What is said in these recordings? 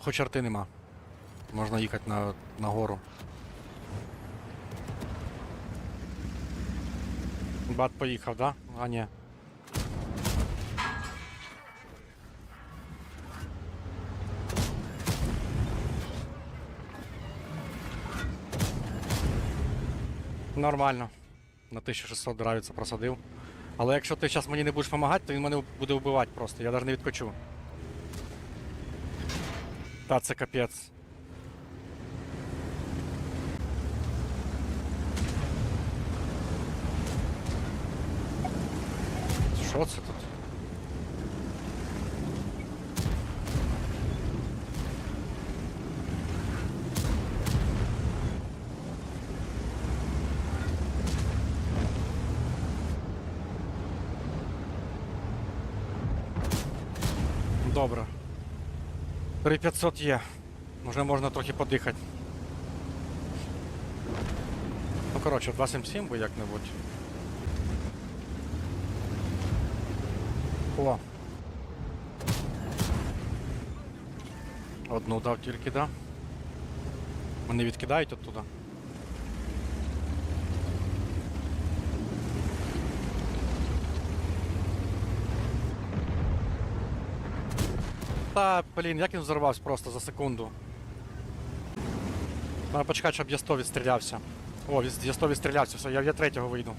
хоч арти нема. Можна їхати на, на гору. Бат поїхав, да? А ні. Нормально. На 1600 драйвиться просадив. Але якщо ти зараз мені не будеш допомагати, то він мене буде вбивати просто. Я навіть не відкочу. Та це капець. Це тут? 3500 є. вже можна трохи подихати. Ну, коротше, 277 би як-небудь. О. Одну дав тільки, да? Вони відкидають оттуда. Та, блін, як він взорвався просто за секунду. Треба почекати, щоб я 100 відстрілявся. О, я 100 відстрілявся, все, я, я третього вийду.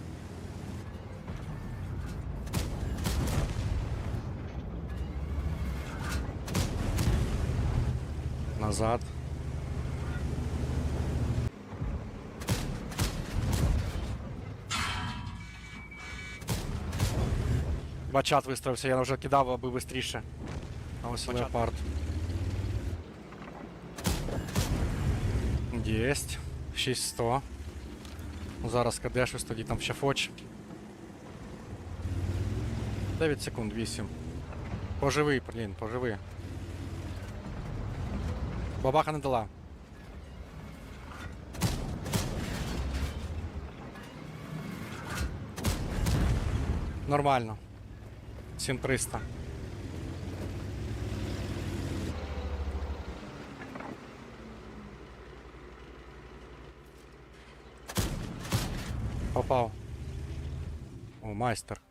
Назад. Бачат виставився, я вже кидав, аби швидше. А ось Бачат. леопард. Єсть. 6100. Ну, Зараз КД щось тоді там ще фоч. 9 секунд, 8. Поживи, блін, поживи. Бабаха не дала. Нормально. 7300. Попав. О, майстер.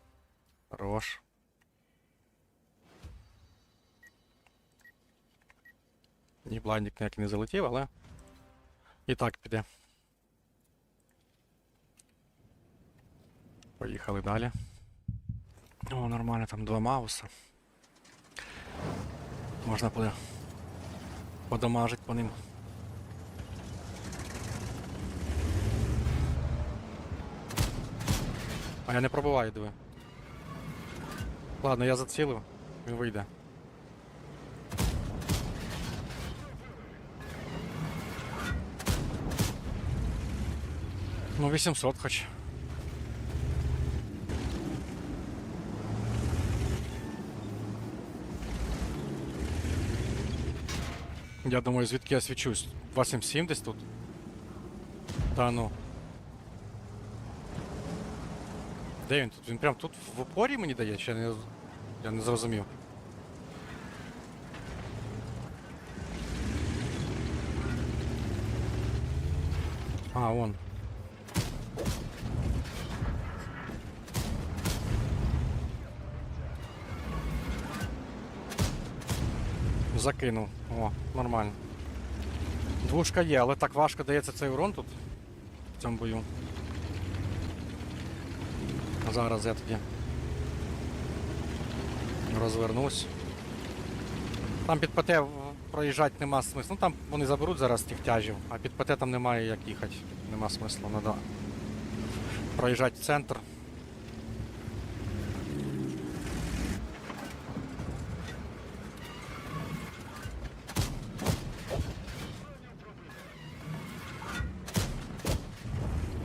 Хорош. Ні, блайндик ніяк не залетів, але. І так піде. Поїхали далі. О, нормально, там два мауса. Можна буде подамажить по ним. А я не пробуваю, диви. Ладно, я зацілив, він вийде. Ну, 800 хоч. Я думаю, звідки я свічусь? 277 десь тут? Та ну. Де він тут? Він прям тут в опорі мені дає? Чи я не, я не зрозумів. А, вон. Закинув. О, нормально. Двушка є, але так важко дається цей урон тут в цьому бою. Зараз я тоді розвернусь. Там під ПТ проїжджати нема смислу. Ну там вони заберуть зараз тих тяжів, а під ПТ там немає як їхати. Нема смислу, треба проїжджати в центр.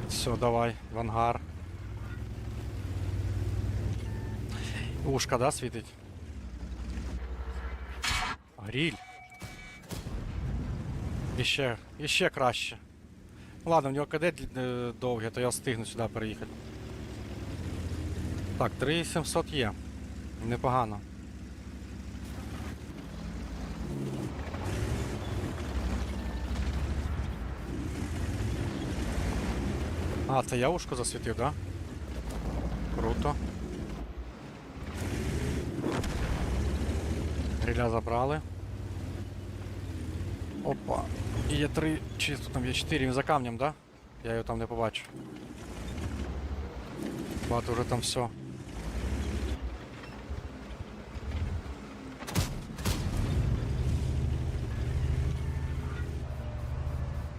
Все, давай, в ангар. Ушка, да, світить? Гриль. Іще, іще краще. Ну, ладно, в нього КД е, довге, то я встигну сюди переїхати. Так, 3700 є. Непогано. А, це я ушко засвітив, так? Да? Круто. Гриля забрали. Опа. І є три, чи тут там є чотири, він за камнем, да? Я його там не побачу. Багато вже там все.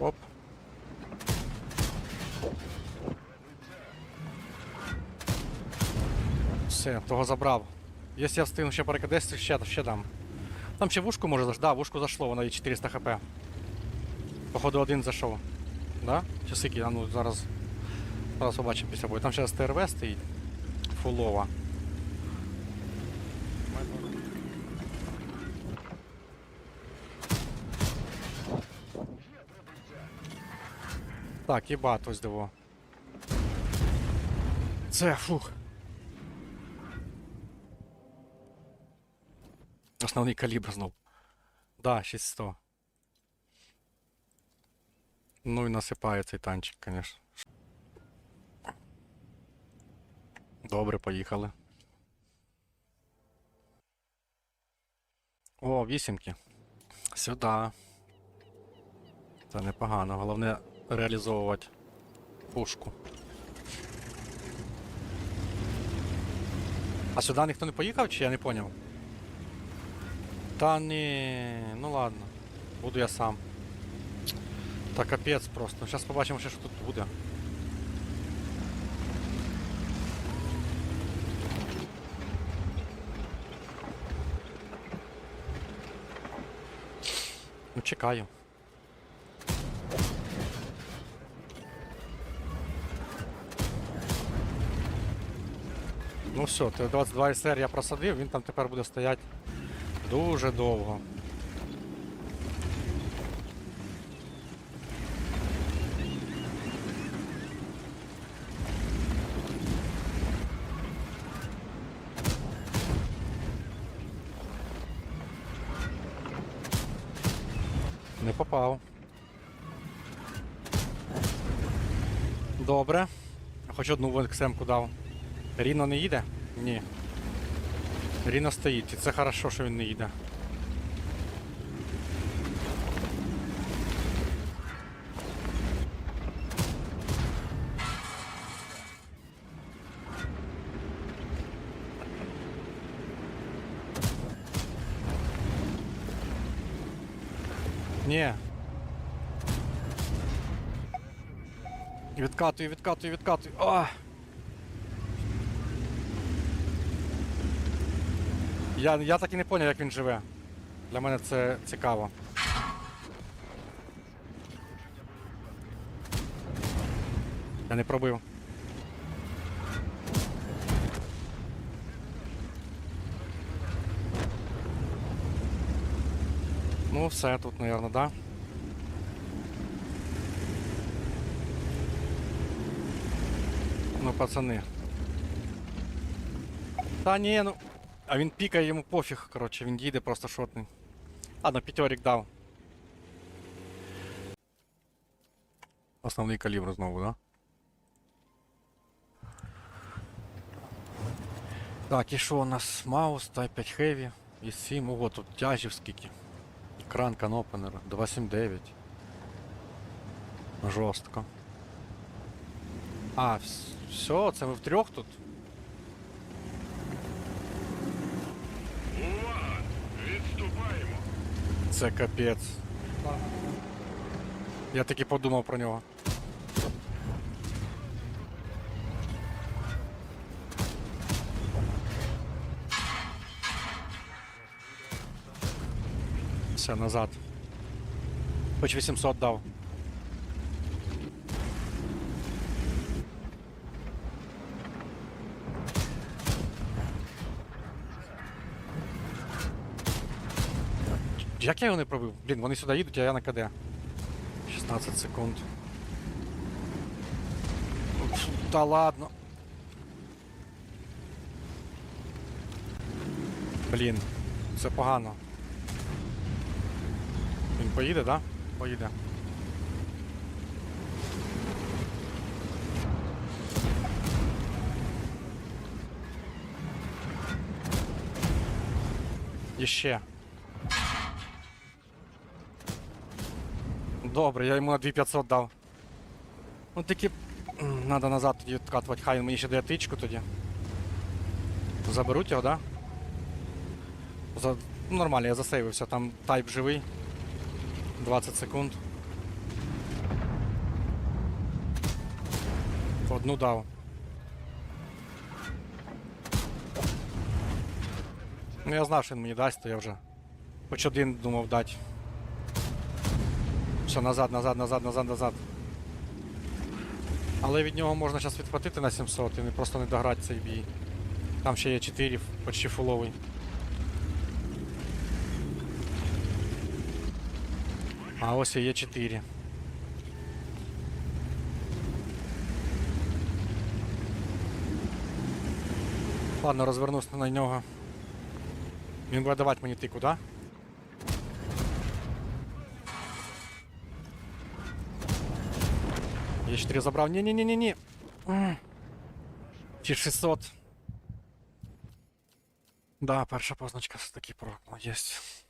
Оп. Все, того забрав. Якщо я встигну ще перекидати, ще, ще дам. Там ще вушку може зайшло. Да, вушку зайшло, воно і 400 хп. Походу один зайшов. Да? Скільки? А ну зараз. Зараз побачимо після бою. Там ще СТРВ стоїть. Фулова. Так, їбать, ось диво. Це фух. Основний калібр знов. Да, 600. Ну і насипає цей танчик, конечно. Добре, поїхали. О, вісімки. Сюди. Це непогано. Головне реалізовувати пушку. А сюди ніхто не поїхав, чи я не поняв? Та ні, ну ладно. Буду я сам. Та капець просто. Зараз побачимо, що тут буде. Ну чекаю. Ну все, Т-22 СР я просадив, він там тепер буде стояти дуже довго. Не попав. Добре. Хоч одну вексемку дав. Ріно не їде? Ні. Ріно стоїть, і це хорошо, що він не їде. Ні. Відкатую, відкатую, відкатую. А! Я, я так і не зрозумів, як він живе. Для мене це цікаво. Я не пробив. Ну, все тут, наверное, да? Ну, пацани. Та ні, ну. А він пікає йому пофіг, коротше, він їде просто шотний. Ладно, п'ятьорік дав. Основний калібр знову, да? Так, і що у нас? Маус, Type 5 Heavy і 7. Ого, тут тяжів скільки. Екран канопенер 279. Жорстко. А, все, це ми втрьох тут. Це капець. Я таки подумав про нього. Все, назад. Хоч 800 дав. Як я його не пробив? Блін, вони сюди їдуть, а я на КД. 16 секунд. Та ладно. Блін, все погано. Він поїде, так? Да? Поїде. Іще. Добре, я йому на 2500 дав. Ну м, надо назад тоді відкатувати, хай він мені ще дає тичку тоді. Заберуть його, да? За... Ну, нормально, я засейвився, там тайп живий. 20 секунд. Одну дав. Ну я знав, що він мені дасть, то я вже. Хоч один думав дати. Все, назад, назад, назад, назад, назад. Але від нього можна зараз відхватити на 700 і просто не дограти цей бій. Там ще є 4, почти фуловий. А ось і є 4. Ладно, розвернусь на нього. Він буде давати мені тику, да? Я 4 забрав. Ті 600. Да, перша позначка все-таки про. Єсть.